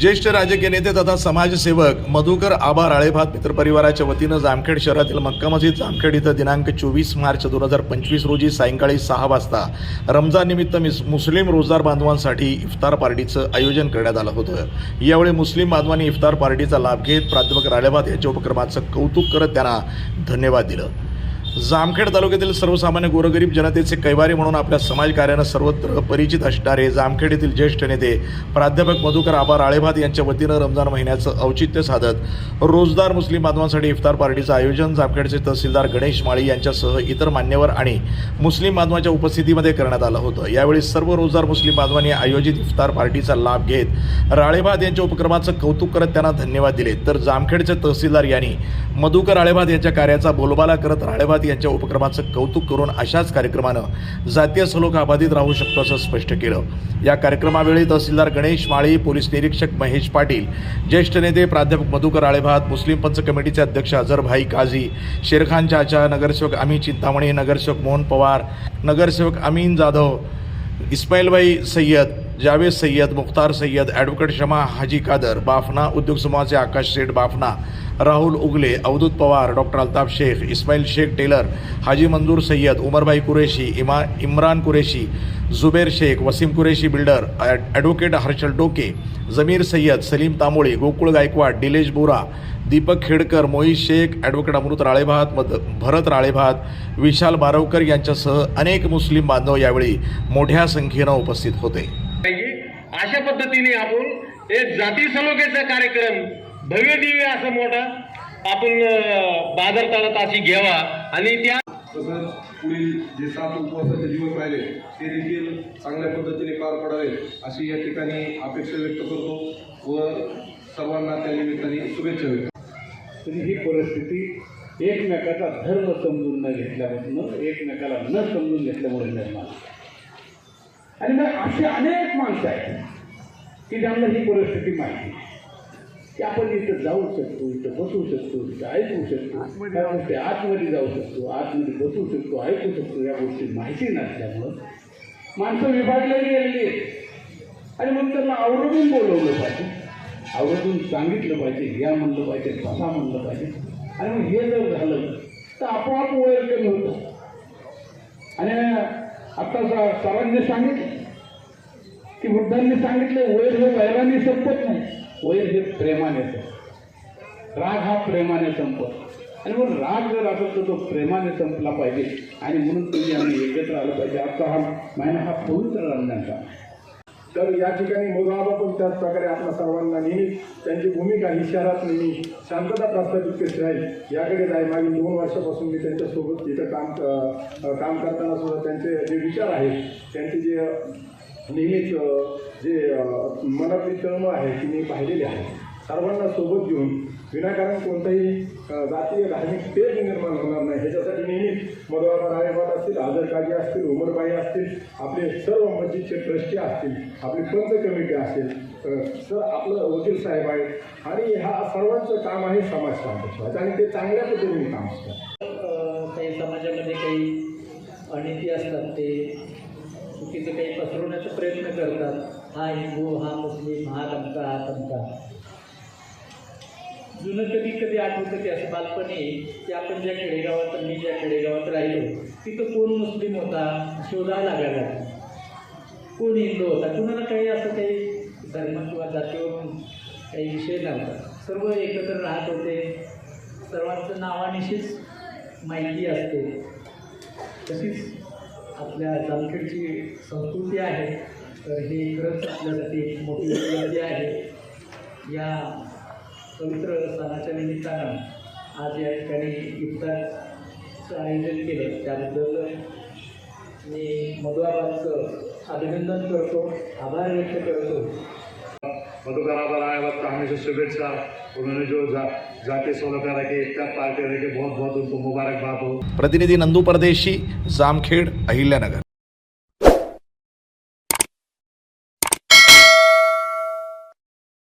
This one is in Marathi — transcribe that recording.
ज्येष्ठ राजकीय नेते तथा समाजसेवक मधुकर आबा राळेभात मित्रपरिवाराच्या वतीनं जामखेड शहरातील मक्का मस्जिद जामखेड इथं दिनांक चोवीस मार्च दोन हजार पंचवीस रोजी सायंकाळी सहा वाजता रमजान निमित्त मिस- मुस्लिम रोजगार बांधवांसाठी इफ्तार पार्टीचं आयोजन करण्यात आलं होतं. यावेळी मुस्लिम बांधवांनी इफ्तार पार्टीचा लाभ घेत प्राध्यापक राळेभात यांच्या उपक्रमाचं कौतुक करत त्यांना धन्यवाद दिलं. जामखेड तालुक्यातील सर्वसामान्य गोरगरीब जनतेचे कैवारी म्हणून आपल्या समाजकार्यानं सर्वत्र परिचित असणारे जामखेड येथील ज्येष्ठ नेते प्राध्यापक मधुकर आबा राळेभात यांच्या वतीनं रमजान महिन्याचं औचित्य साधत रोजदार मुस्लिम बांधवांसाठी इफ्तार पार्टीचं आयोजन जामखेडचे तहसीलदार गणेश माळी यांच्यासह इतर मान्यवर आणि मुस्लिम बांधवांच्या उपस्थितीमध्ये करण्यात आलं होतं. यावेळी सर्व रोजदार मुस्लिम बांधवांनी आयोजित इफ्तार पार्टीचा लाभ घेत राळेभात यांच्या उपक्रमाचं कौतुक करत त्यांना धन्यवाद दिले. तर जामखेडचे तहसीलदार यांनी मधुकर राळेभात यांच्या कार्याचा बोलबाला करत राळेभात यांच्या उपक्रमाचं कौतुक करून अशाच कार्यक्रमानं जातीय सलोख अबाधित राहू शकतो असं स्पष्ट केलं. या कार्यक्रमावेळी तहसीलदार गणेश माळी पोलीस निरीक्षक महेश पाटील ज्येष्ठ नेते प्राध्यापक मधुकर आळेभात मुस्लिम पंच कमिटीचे अध्यक्ष अझरभाई काझी शेरखान चाचा नगरसेवक अमित चिंतामणी नगरसेवक मोहन पवार नगरसेवक अमीन जाधव इस्माईलभाई सय्यद जावेद सय्यद मुख्तार सय्यद ॲडव्होकेट शमा हाजी कादर बाफना उद्योग समूहाचे आकाश शेठ बाफना राहुल उगले अवधूत पवार डॉक्टर अल्ताफ शेख इस्माईल शेख टेलर हाजी मंजूर सय्यद उमरभाई कुरेशी इमा Imran Qureshi Zuber Shaikh Wasim Qureshi builder ad advocate Harshal Doke Jamir Sayyad Salim Tamboli Gokul Gaikwad Dilesh Bora Deepak Khedkar Mohit Shaikh advocate Amrut Ralebhat मद भरत राळेभात विशाल बारवकर यांच्यासह अनेक मुस्लिम बांधव यावेळी मोठ्या संख्येनं उपस्थित होते. अशा पद्धतीने आपण एक जाती सलोख्याचा कार्यक्रम भव्य दिव्य असं मोठा आपण बाजार तळात अशी घ्यावा आणि त्या तसंच पुढील जे सात उपवासाचे दिवस राहिले ते देखील चांगल्या पद्धतीने पार पडावे अशी या ठिकाणी अपेक्षा व्यक्त करतो व सर्वांना त्या निमित्ताने शुभेच्छा व्यक्त तरी ही परिस्थिती एकमेकाचा धर्म समजून न घेतल्यापासून एकमेकाला न समजून घेतल्यामुळे निर्माण झाली. आणि मग अशी अनेक माणसं आहेत की ज्यांना ही परिस्थिती माहिती आहे. की आपण इथं जाऊ शकतो इथं बसू शकतो इथं ऐकू शकतो त्या गोष्टी आतमध्ये जाऊ शकतो आतमध्ये बसू शकतो ऐकू शकतो या गोष्टी माहिती नसल्यामुळं माणसं विभागलेली गेलेली आहेत. आणि मग त्यांना आवडून बोलवलं पाहिजे. आवडून सांगितलं पाहिजे या म्हणलं पाहिजे बसा म्हणलं पाहिजे. आणि मग हे जर झालं तर आपोआप वैर कमी होतं. आणि आता स- सरांनी सांगितलं की वृद्धांनी सांगितलं वैर हे वैराने संपत नाही. वैर हे प्रेमाने संपत. राग हा प्रेमाने संपत. आणि मग राग जर असेल तर तो प्रेमाने संपला पाहिजे. आणि म्हणून तुम्ही आम्ही एकत्र आलं पाहिजे. आजचा हा महिना हा पवित्र रमण्याचा आहे. तर या ठिकाणी मोगाबा पण त्याच प्रकारे आपल्या सर्वांना नेहमी त्यांची भूमिका ही शहरात नेहमी शांतता प्रस्थापित कशी राहील याकडे जाईल मागील दोन वर्षापासून मी त्यांच्यासोबत इथं काम काम करताना सुद्धा त्यांचे जे विचार आहेत त्यांचे जे नेहमीच जे मनातली तळमळ आहे ती मी पाहिलेली आहे. सर्वांना सोबत घेऊन विनाकारण कोणताही जातीय धार्मिक तेज निर्माण होणार नाही. ह्याच्यासाठी नेहमी मधुवाबा रायबाद असतील आझर काजी असतील उमरबाई असतील आपले सर्व मस्जिदचे ट्रस्टी असतील आपली पंच कमिटी असेल सर आपलं वकील साहेब आहे आणि हा सर्वांचं काम आहे समाज काम आणि ते चांगल्या पद्धतीने काम असतात काही समाजामध्ये काही अनिती असतात ते चुकीचं काही पसरवण्याचा प्रयत्न करतात. हा हिंदू हा मुस्लिम हा तमका हा तमका जुनं कधी कधी आठवतं की असं बालपणी की आपण ज्या खेडेगावात मी ज्या खेडेगावात राहिलो तिथं कोण मुस्लिम होता शोधायला लागायला. कोण हिंदू होता? कुणाला काही असं काही धर्म किंवा जातीवरून काही विषय नव्हता. सर्व एकत्र राहत होते. सर्वांचं नावानिशीच माहिती असते. तशीच आपल्या जामखेडची संस्कृती आहे. तर हे खरंच आपल्यासाठी एक मोठी उपलब्धी आहे. या पवित्र सणाच्या निमित्तानं आज या ठिकाणी इफ्तारचं आयोजन केलं. त्याबद्दल मी मधुआबादचं अभिनंदन करतो आभार व्यक्त करतो. मधुकराबाद का हमेशा शुभेच्छा. उन्होंने जो जा, जाति सोलह रखे इफ्तार पार्टी बहुत बहुत उनको मुबारकबाद हो. प्रतिनिधी नंदू परदेशी जामखेड अहिल्यानगर.